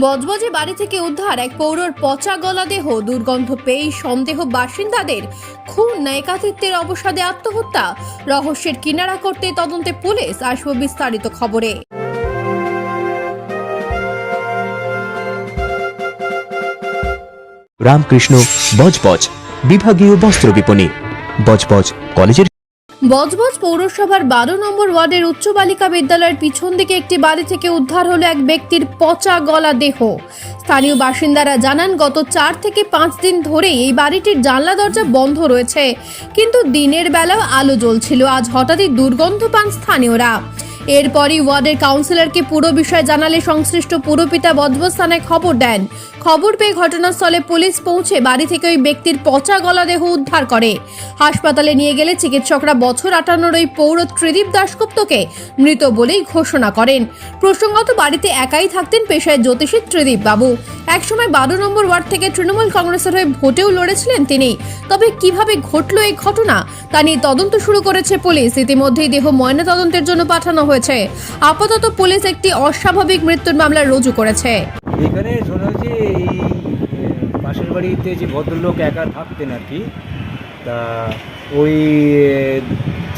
বজবজে বাড়ি থেকে উদ্ধার এক পৌরর পচা গলা দেহ, দুর্গন্ধ পেয়েই সন্দেহ বাসিন্দাদের। খুন না একাধিত্বের অবসাদে আত্মহত্যা। রহস্যের কিনারা করতে তদন্তে পুলিশ আসব বিস্তারিত খবরে। রামকৃষ্ণ, বজবজ। বিভাগীয় বস্ত্র বিপণী। বজবজ কলেজের বজবজ পৌরসভার বারো নম্বর ওয়ার্ডের উচ্চ বালিকা বিদ্যালয়ের পিছন দিকে একটি বাড়ি থেকে উদ্ধার হলো এক ব্যক্তির পচা গলা দেহ। স্থানীয় বাসিন্দারা জানান, গত চার থেকে পাঁচ দিন ধরেই এই বাড়িটির জানলা দরজা বন্ধ রয়েছে, কিন্তু দিনের বেলাও আলো জ্বলছিল। আজ হঠাৎই দুর্গন্ধ পান স্থানীয়রা। এরপরই ওয়ার্ডের কাউন্সিলরকে পুরো বিষয় জানালে সংশ্লিষ্ট পুরপিতা বজবজ খবর দেন। খবর পেয়ে ঘটনাস্থলে পুলিশ পৌঁছে বাড়ি থেকে ওই ব্যক্তির পচা গলা দেহ উদ্ধার করে। হাসপাতালে নিয়ে গেলে চিকিৎসকরা বছর আটানোর ওই পৌর ত্রিদীপ দাশগুপ্তকে মৃত বলেই ঘোষণা করেন। প্রসঙ্গত বাড়িতে একাই থাকতেন পেশায় জ্যোতিষী ত্রিদীপ বাবু একসময় বারো নম্বর ওয়ার্ড থেকে তৃণমূল কংগ্রেসের হয়ে ভোটেও লড়েছিলেন তিনি। তবে কীভাবে ঘটলো এই ঘটনা, তা নিয়ে তদন্ত শুরু করেছে পুলিশ। ইতিমধ্যেই দেহ ময়না তদন্তের জন্য পাঠানো হয়েছে। আপাতত পুলিশ একটি অস্বাভাবিক মৃত্যুর মামলা রুজু করেছে। এখানে শোনা হচ্ছে এই পাশের বাড়িতে যে ভদ্রলোক একা থাকতেন আর কি, তা ওই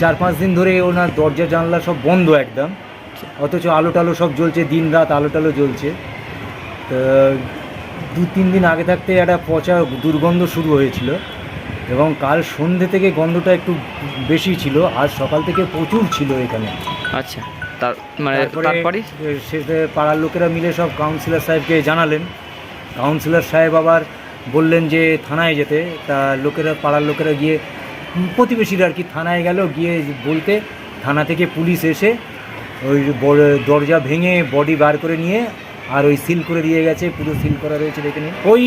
চার পাঁচ দিন ধরে ওনার দরজা, জানলা সব বন্ধ একদম। অথচ আলো টালো সব জ্বলছে দিন রাত আলো টালো জ্বলছে। তা দু তিন দিন আগে থাকতে একটা পচা দুর্গন্ধ শুরু হয়েছিল এবং কাল সন্ধে থেকে গন্ধটা একটু বেশি ছিল আজ সকাল থেকে প্রচুর ছিল এখানে। আচ্ছা তার মানে তারপরে সেটা পাড়ার লোকেরা মিলে সব কাউন্সিলর সাহেবকে জানালেন। কাউন্সিলর সাহেব আবার বললেন যে থানায় যেতে। তা লোকেরা পাড়ার লোকেরা গিয়ে প্রতিবেশীরা আর কি থানায় গেল গিয়ে বলতে থানা থেকে পুলিশ এসে ওই দরজা ভেঙে বডি বার করে নিয়ে আর ওই সিল করে দিয়ে গেছে পুরো সিল করা রয়েছে দেখে নিন। ওই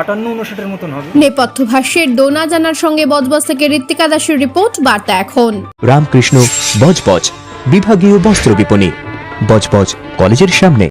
আটান্ন উনষাটের মতন হবে। নেপথ্য ভাষ্যের ডোনা জানার সঙ্গে বজবজ থেকে ঋত্বিকা দাসের রিপোর্ট বার্তা এখন। রামকৃষ্ণ বজবজ বিভাগীয় বস্ত্র বিপণী বজবজ কলেজের সামনে।